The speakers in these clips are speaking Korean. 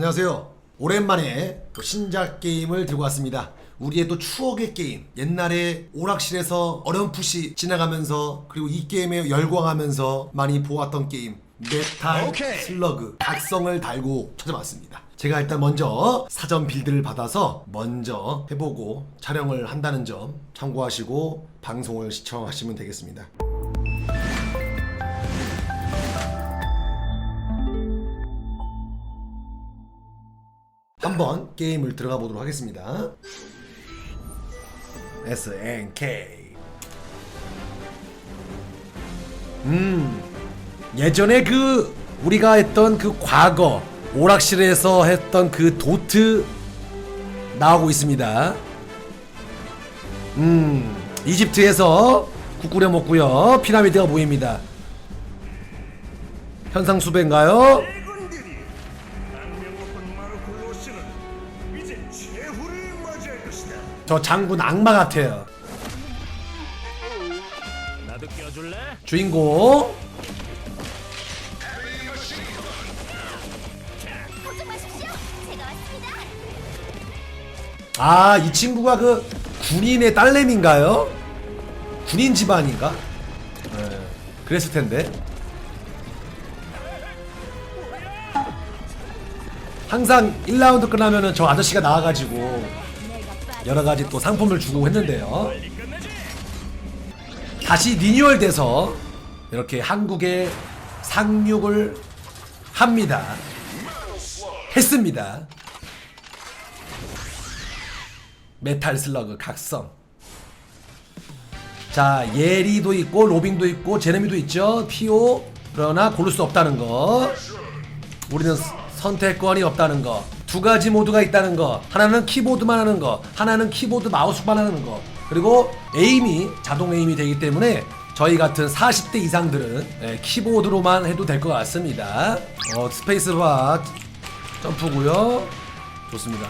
안녕하세요. 오랜만에 또 신작 게임을 들고 왔습니다. 우리의 또 추억의 게임. 옛날에 오락실에서 어렴풋이 지나가면서 그리고 이 게임에 열광하면서 많이 보았던 게임. 메탈 오케이. 슬러그 각성을 달고 찾아봤습니다. 제가 일단 먼저 사전 빌드를 받아서 먼저 해보고 촬영을 한다는 점 참고하시고 방송을 시청하시면 되겠습니다. 한번 게임을 들어가 보도록 하겠습니다. SNK. 음, 예전에 그 우리가 했던 그 과거 오락실에서 했던 그 도트 나오고 있습니다. 음, 이집트에서 국 끓여 먹고요. 피라미드가 보입니다. 현상 수배인가요? 저 장군 악마 같아요. 나도 껴줄래? 주인공 걱정 마십시오. 제가 왔습니다. 아, 이 친구가 그 군인의 딸내미인가요? 군인 집안인가? 네, 그랬을 텐데. 항상 1라운드 끝나면은 저 아저씨가 나와가지고 여러 가지 또 상품을 주고 했는데요. 다시 리뉴얼 돼서 이렇게 한국에 상륙을 합니다. 했습니다. 메탈 슬러그 각성. 자, 예리도 있고 로빙도 있고 제레미도 있죠. 피오 그러나 고를 수 없다는 거. 우리는 스- 선택권이 없다는 거. 두 가지 모드가 있다는 거. 하나는 키보드만 하는 거. 하나는 키보드 마우스만 하는 거. 그리고 에임이 자동 에임이 되기 때문에 저희 같은 40대 이상들은 예, 키보드로만 해도 될 것 같습니다. 어, 스페이스바 점프고요. 좋습니다.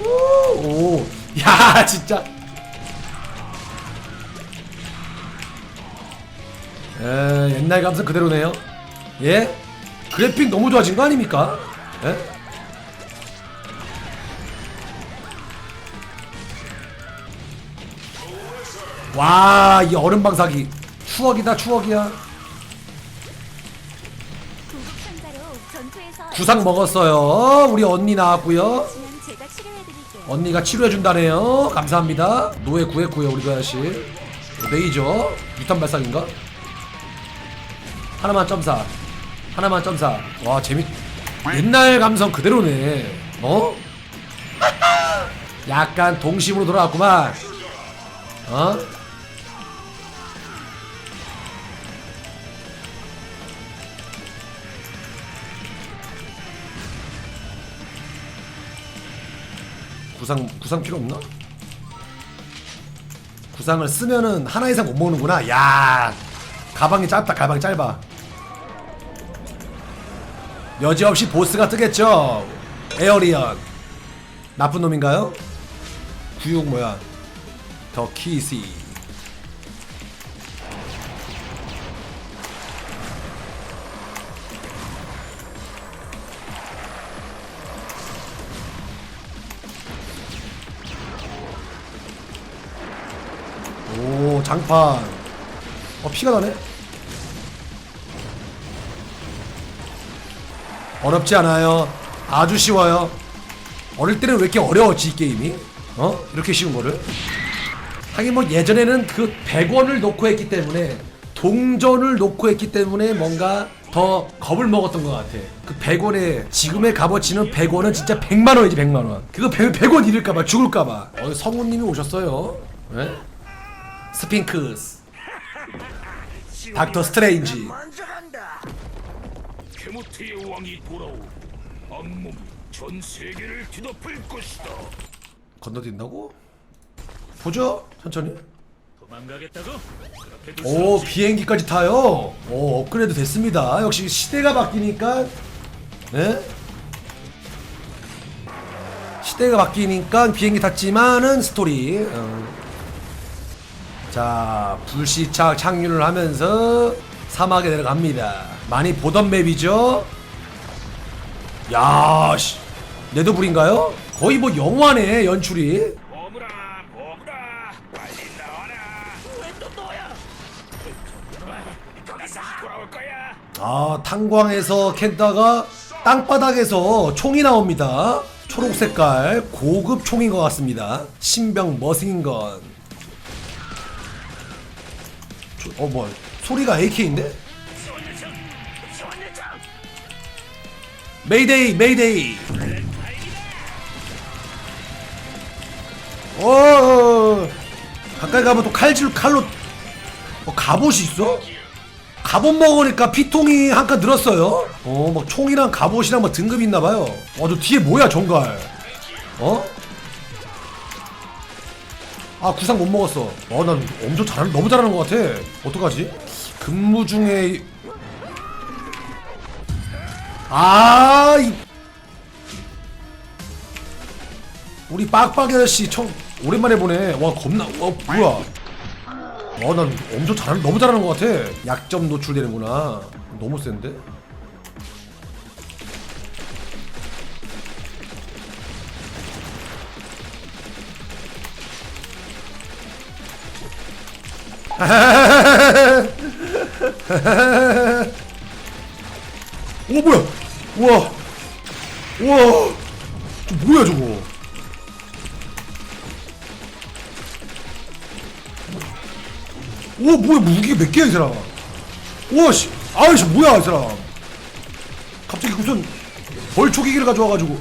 오, 오. 야, 진짜. 에, 옛날 감성 그대로네요. 예? 그래픽 너무 좋아진 거 아닙니까? 예? 와, 이 얼음 방사기. 추억이다, 추억이야. 구상 먹었어요. 우리 언니 나왔고요. 언니가 치료해 준다네요. 감사합니다. 노예 구했고요, 우리 아저씨. 레이저. 유탄 발사기인가? 하나만 점사. 하나만 점사. 와, 재밌. 옛날 감성 그대로네. 어? 약간 동심으로 돌아왔구만. 어? 구상 구상 필요 없나? 구상을 쓰면은 하나 이상 못 먹는구나. 야, 가방이 짧다. 가방이 짧아. 여지없이 보스가 뜨겠죠. 에어리언. 나쁜 놈인가요? 구육 뭐야? 더 키시. 오 장판 어 피가 나네 어렵지 않아요 아주 쉬워요 어릴 때는 왜 이렇게 어려웠지 이 게임이 어 이렇게 쉬운 거를 하긴 뭐 예전에는 그 100원을 놓고 했기 때문에 동전을 놓고 했기 때문에 뭔가 더 겁을 먹었던 것 같아. 그 100원에 지금의 값어치는 100원은 진짜 100만 원이지 100만 원. 그거 100, 100원 잃을까 봐 죽을까 봐. 어 성우님이 오셨어요. 네? 스핑크스. 닥터 스트레인지. 케모트의 왕이 돌아오. 악몽이 전 세계를 뒤덮을 것이다. 건너뛴다고? 보죠 천천히. 도망가겠다고? 그렇게 둘오 없지. 비행기까지 타요. 오 업그레이드 됐습니다. 역시 시대가 바뀌니까 네? 시대가 바뀌니까 비행기 탔지만은 스토리. 어. 자 불시착 착륙을 하면서 사막에 내려갑니다 많이 보던 맵이죠? 야 씨. 네더불인가요? 거의 뭐 영화네 연출이. 머무라 머무라 빨리 나와라. 왜또 너야. 거기서 돌아올 거야. 아 탄광에서 캔다가 땅바닥에서 총이 나옵니다. 초록 색깔 고급 총인 것 같습니다. 신병 머신건. 어뭐 소리가 AK인데? 메이데이 메이데이 어 가까이 가면 또 칼질 칼로 어, 갑옷이 있어? 갑옷 먹으니까 피통이 한 칸 늘었어요. 어, 막 총이랑 갑옷이랑 막 등급이 있나봐요. 어, 저 뒤에 뭐야, 정갈. 어? 아, 구상 못 먹었어. 어, 난 엄청 잘, 너무 잘하는 것 같아. 어떡하지? 근무 중에. 이- 아, 이. 우리 빡빡이 아저씨 청, 오랜만에 보네. 와, 겁나, 와, 뭐야. 어, 난 엄청 잘, 너무 잘하는 것 같아. 약점 노출되는구나. 너무 센데? 오 뭐야? 우와, 우와, 저 뭐야 저거? 오 뭐야 무기가 몇 개야 이 사람? 와씨. 아이씨 뭐야 이 사람? 갑자기 무슨 벌초기기를 가져와가지고.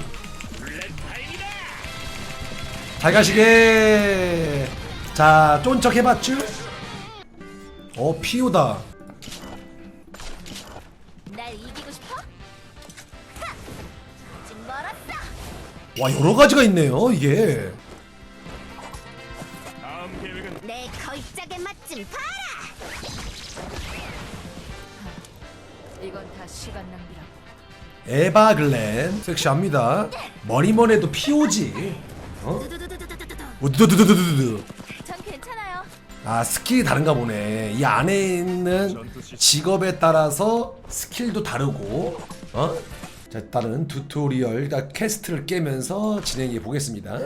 잘 가시게. 자 쫀척 해봤쥬? 어 피오다 와 여러 가지가 있네요 이게. 다음 계획은 내 걸작의 맛좀 봐라. 이건 다 시간 낭비라고. 에바 글렌 섹시합니다. 머리만 해도 POG. 어? 뭐, 우두두두두두두. 전 괜찮아요. 아 스킬이 다른가 보네. 이 안에 있는 직업에 따라서 스킬도 다르고, 어? 자 일단은 튜토리얼 그러니까 퀘스트를 깨면서 진행해 보겠습니다.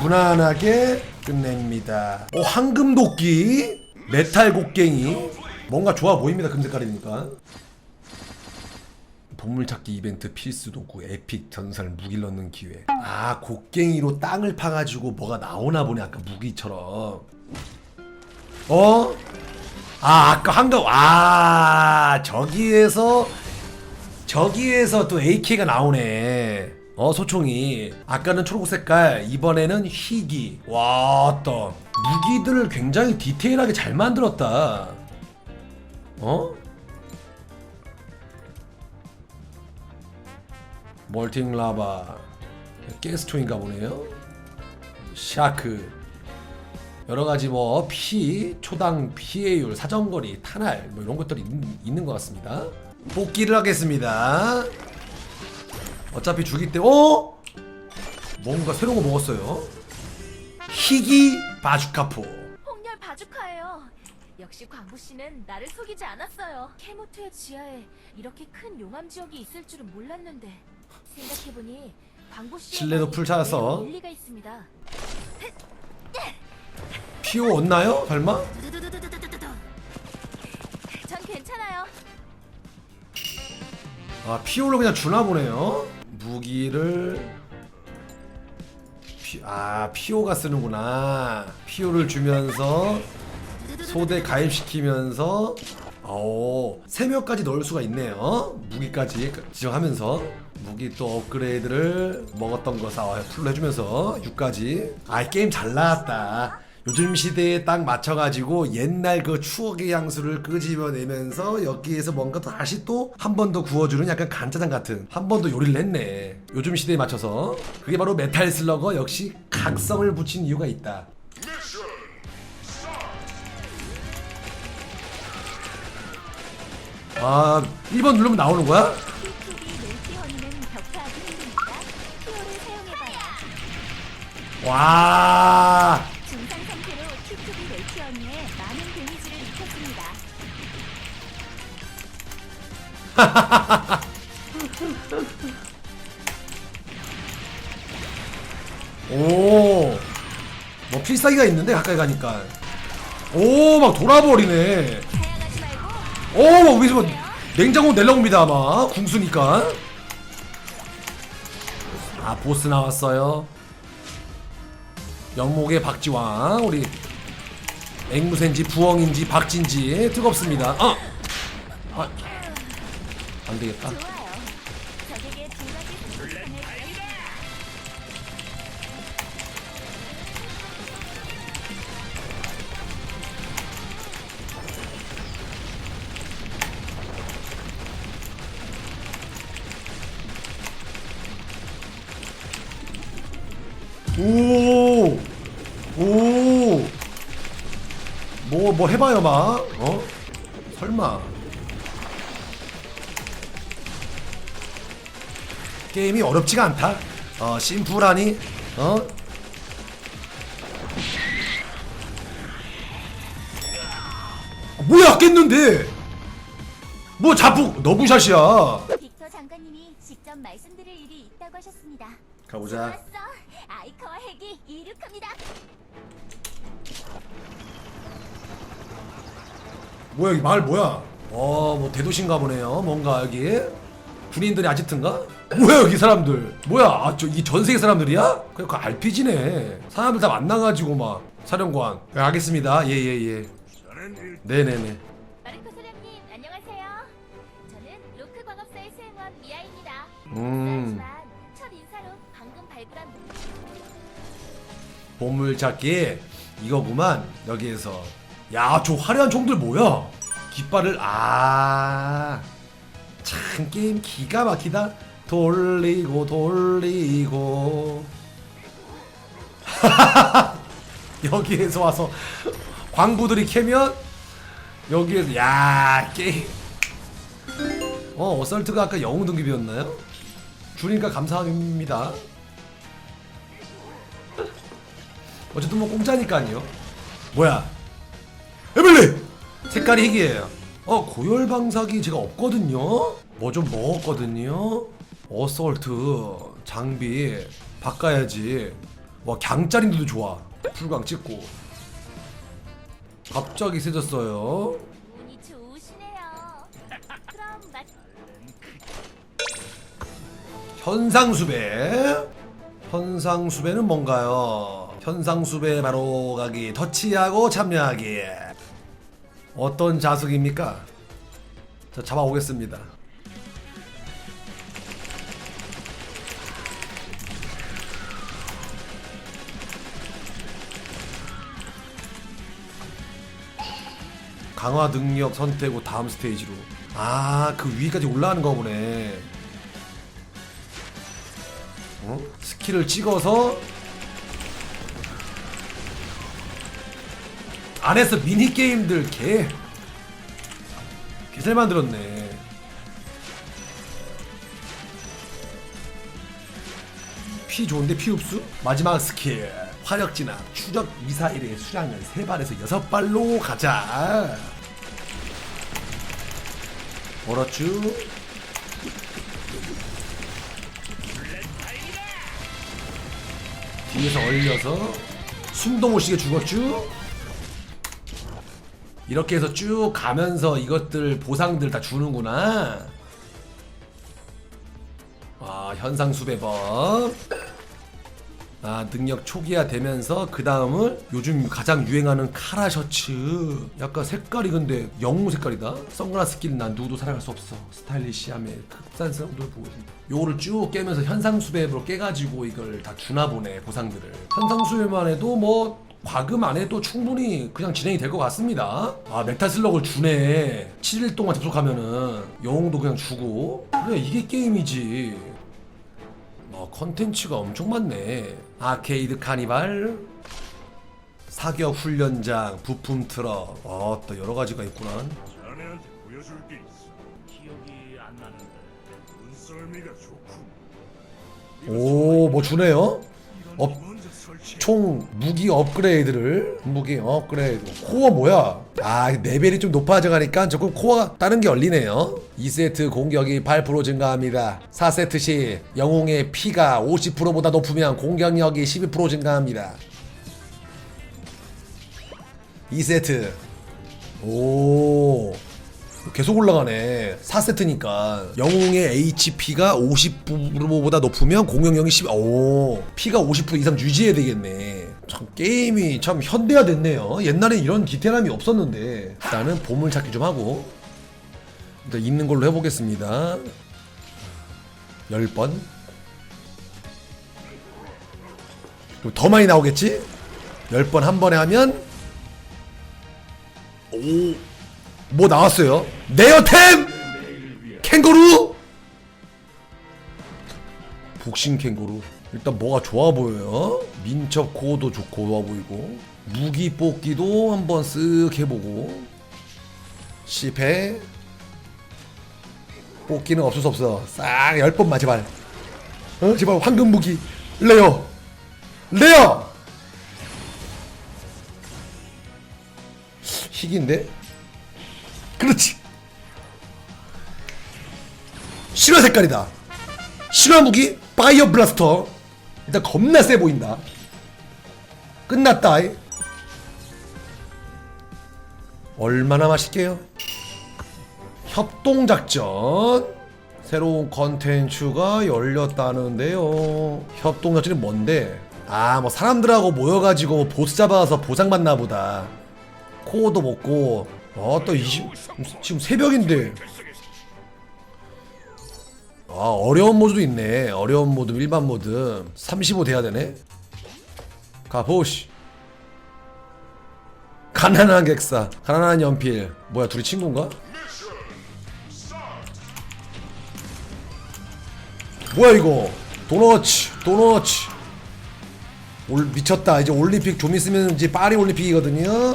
무난하게 끝냅니다. 어 황금 도끼 메탈 곡괭이. 뭔가 좋아 보입니다 금색깔이니까. 보물찾기 이벤트 필수 도구 에픽 전설 무기 넣는 기회. 아 곡괭이로 땅을 파 가지고 뭐가 나오나 보네 아까 무기처럼. 어? 아 아까 한가 와 저기에서 저기에서 또 AK가 나오네. 어 소총이. 아까는 초록 색깔 이번에는 희귀. 와 또 무기들을 굉장히 디테일하게 잘 만들었다. 어? 멀팅 라바. 가스총인가 보네요. 샤크. 여러 가지 뭐 피, 초당 피해율, 사정거리, 탄알 뭐 이런 것들이 있, 는것 같습니다. 뽑기를 하겠습니다. 어차피 죽일 때, 어? 뭔가 새로운 거 먹었어요. 희귀 바주카포. 홍렬 바주카예요. 역시 광부 씨는 나를 속이지 않았어요. 캐모트의 지하에 이렇게 큰 용암 지역이 있을 줄은 몰랐는데 생각해보니 광부 씨 신뢰도 풀 찾았어. 일리가 있습니다. 피오 얻나요? 설마? 두두두두두두두두. 전 괜찮아요. 아 피오를 그냥 주나 보네요. 무기를 피, 아 피오가 쓰는구나. 피오를 주면서 소대 가입시키면서 오, 세 명까지 넣을 수가 있네요. 무기까지 지정하면서 무기 또 업그레이드를 먹었던 거 사, 풀로 해주면서 6까지. 아, 게임 잘 나왔다. 요즘 시대에 딱 맞춰가지고 옛날 그 추억의 향수를 끄집어내면서 여기에서 뭔가 또 다시 또 한 번 더 구워주는 약간 간짜장 같은 한 번 더 요리를 했네. 요즘 시대에 맞춰서 그게 바로 메탈 슬러거 역시 각성을 붙인 이유가 있다. 아 1번 누르면 나오는 거야? P2B 오, 뭐 필살기가 있는데 가까이 가니까. 오, 막 돌아버리네. 오, 막 위에서 막 냉장고 내려옵니다 아마 궁수니까. 아, 보스 나왔어요. 영목의 박지왕 우리 앵무새인지 부엉인지 박진지 뜨겁습니다. 아, 아, 안 되겠다. 오, 오, 뭐, 뭐 해봐요, 막, 어? 설마. 게임이 어렵지가 않다. 어, 심플하니, 어? 어, 뭐야, 깼는데? 뭐 자꾸 너부샷이야. 빅터 장관님이 직접 말씀드릴 일이 있다고 하셨습니다. 가보자. 아이카와 핵이 이륙합니다. 뭐야 마을 뭐야? 어 뭐 대도시인가 보네요. 뭔가 여기 군인들이 아지트인가? 뭐야 여기 사람들? 뭐야? 아 저 이 전세계 사람들이야? 그냥 그 RPG네. 사람들 다 만나가지고 막 사령관. 네, 알겠습니다. 예예 예, 예. 네네네. 마르코 소장님 안녕하세요. 저는 로크 광업사의 수행원 미아입니다. 음. 하지만 첫 인사로 방금 발굴한 보물 찾기 이거구만 여기에서. 야 저 화려한 총들 뭐야? 깃발을 아. 참 게임 기가 막히다. 돌리고 돌리고. 여기에서 와서 광부들이 캐면 여기에서 야 게임 어 어설트가 아까 영웅 등급이었나요? 주니까 감사합니다 어쨌든 뭐 공짜니까요 뭐야 에밀리 색깔이 희귀해요 어 고열방사기 제가 없거든요? 뭐 좀 먹었거든요? 어설트 장비 바꿔야지. 와 강짜린데도 좋아. 풀광 찍고. 갑자기 세졌어요. 운이 좋으시네요. 그럼 맛 현상수배. 현상수배는 뭔가요? 현상수배 바로 가기 터치하고 참여하기 어떤 자석입니까? 자 잡아오겠습니다 강화 능력 선택 후 다음 스테이지로 아 그 위까지 올라가는 거 보네 어? 스킬을 찍어서 안에서 미니 게임들 개 개잘 만들었네. 피 좋은데 피 흡수? 마지막 스킬 화력 진압 추적 미사일의 수량을 세 발에서 여섯 발로 가자. 얼었쥬? 뒤에서 얼려서 숨도 못 쉬게 죽었쥬? 이렇게 해서 쭉 가면서 이것들 보상들 다 주는구나. 아 현상 수배법. 아 능력 초기화 되면서 그 다음을 요즘 가장 유행하는 카라 셔츠. 약간 색깔이 근데 영웅 색깔이다. 선글라스 끼는 난 누구도 살아갈 수 없어. 스타일리시함의 극단성도를 보고 있습니다. 요거를 쭉 깨면서 현상 수배법으로 깨가지고 이걸 다 주나 보네 보상들을. 현상 수배만 해도 뭐 과금 안 해도 충분히 그냥 진행이 될 것 같습니다. 아, 메탈 슬럭을 주네. 7일 동안 접속하면은 영웅도 그냥 주고. 그래, 이게 게임이지. 뭐 컨텐츠가 엄청 많네. 아케이드 카니발, 사격 훈련장, 부품 트럭. 어, 또 여러 가지가 있구나. 자네한테 보여줄 게 있어. 기억이 안 나는데 눈썰미가 좋군. 오, 뭐 주네요? 업. 총 무기 업그레이드를 무기 업그레이드. 코어 뭐야? 아 레벨이 좀 높아져 가니까 조금 코어가 다른 게 열리네요. 2세트 공격이 8% 증가합니다. 4세트 시 영웅의 피가 50%보다 높으면 공격력이 12% 증가합니다. 2세트. 오 계속 올라가네. 4세트니까. 영웅의 HP가 50%보다 높으면 공격력이 10... 오. P가 50% 이상 유지해야 되겠네. 참 게임이 참 현대화 됐네요. 옛날에 이런 디테일함이 없었는데. 일단은 보물 찾기 좀 하고 일단 있는 걸로 해보겠습니다. 10번. 그리고 더 많이 나오겠지? 10번 한 번에 하면 오, 뭐 나왔어요? 네어템! 캥거루! 복싱 캥거루. 일단 뭐가 좋아 보여요. 민첩 코어도 좋고 좋아 보이고. 무기 뽑기도 한번 쓱 해보고. 실패. 뽑기는 없을 수 없어. 싹 10번만 제발. 어? 제발 황금 무기. 레어. 레어! 희귀인데? 그렇지. 실화 색깔이다. 실화 무기 파이어 블라스터. 일단 겁나 세 보인다. 끝났다. 이. 얼마나 맛있게요? 협동 작전. 새로운 컨텐츠가 열렸다는데요. 협동 작전이 뭔데? 아, 뭐 사람들하고 모여가지고 뭐 보스 잡아서 보상 받나 보다. 코어도 먹고 아또 20 지금 새벽인데. 아 어려운 모드도 있네. 어려운 모드 일반 모드. 35 돼야 되네. 가보시. 가난한 객사. 가난한 연필. 뭐야 둘이 친구인가? 뭐야 이거? 도너츠 도너츠. 올 미쳤다. 이제 올림픽 좀 있으면 이제 파리 올림픽이거든요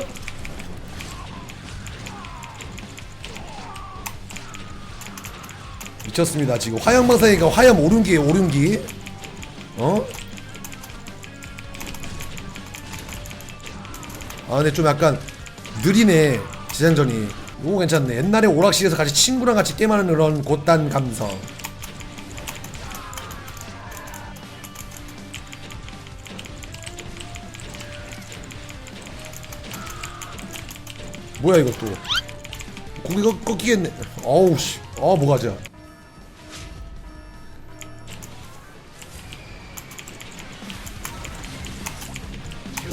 미쳤습니다 지금. 화염방사니까 화염 오륜기에 오륜기. 어? 아 근데 좀 약간 느리네 지상전이. 이거 괜찮네. 옛날에 오락실에서 같이 친구랑 같이 게임하는 그런 곧단 감성. 뭐야 이것도. 고기가 꺾이겠네. 어우 씨. 어, 뭐가자.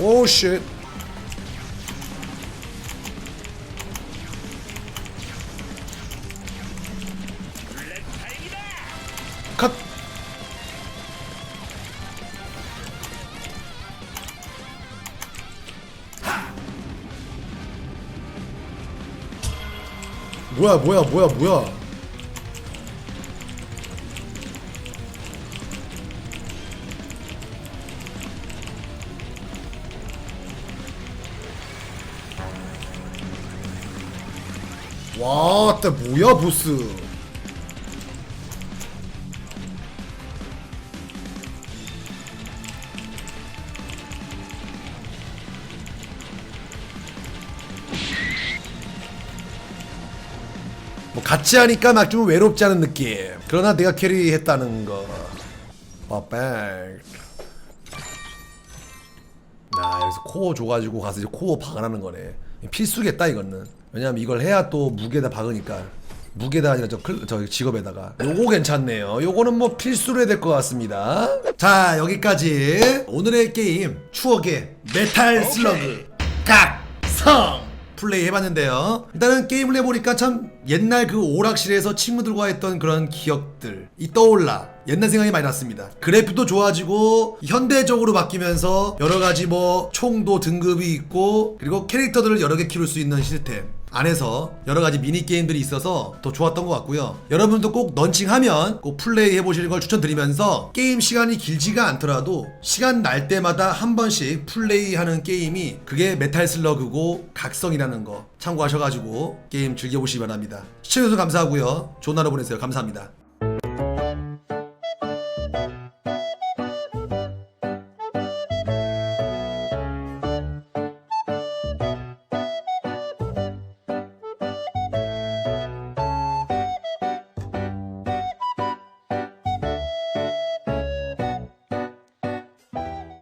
오, 쉣. 컷. 뭐야, 뭐야, 뭐야, 뭐야. 와, 때 뭐야, 보스. 뭐 같이 하니까 막 좀 외롭지 않은 느낌. 그러나 내가 캐리했다는 거. 빠백. 나 여기서 코어 줘가지고 가서 이제 코어 박아나는 거네. 필수겠다 이거는. 왜냐면 이걸 해야 또 무게다 박으니까. 무게다 아니라 저, 클, 저 직업에다가. 요거 괜찮네요. 요거는 뭐 필수로 해야 될 것 같습니다. 자 여기까지. 오늘의 게임 추억의 메탈 슬러그. 각성 플레이 해봤는데요. 일단은 게임을 해보니까 참 옛날 그 오락실에서 친구들과 했던 그런 기억들 이 떠올라 옛날 생각이 많이 났습니다. 그래픽도 좋아지고 현대적으로 바뀌면서 여러 가지 뭐 총도 등급이 있고 그리고 캐릭터들을 여러 개 키울 수 있는 시스템 안에서 여러 가지 미니 게임들이 있어서 더 좋았던 것 같고요. 여러분도 꼭 런칭하면 꼭 플레이 해보시는 걸 추천드리면서 게임 시간이 길지가 않더라도 시간 날 때마다 한 번씩 플레이하는 게임이 그게 메탈 슬러그고 각성이라는 거 참고하셔가지고 게임 즐겨보시기 바랍니다. 시청해주셔서 감사하고요. 좋은 하루 보내세요. 감사합니다.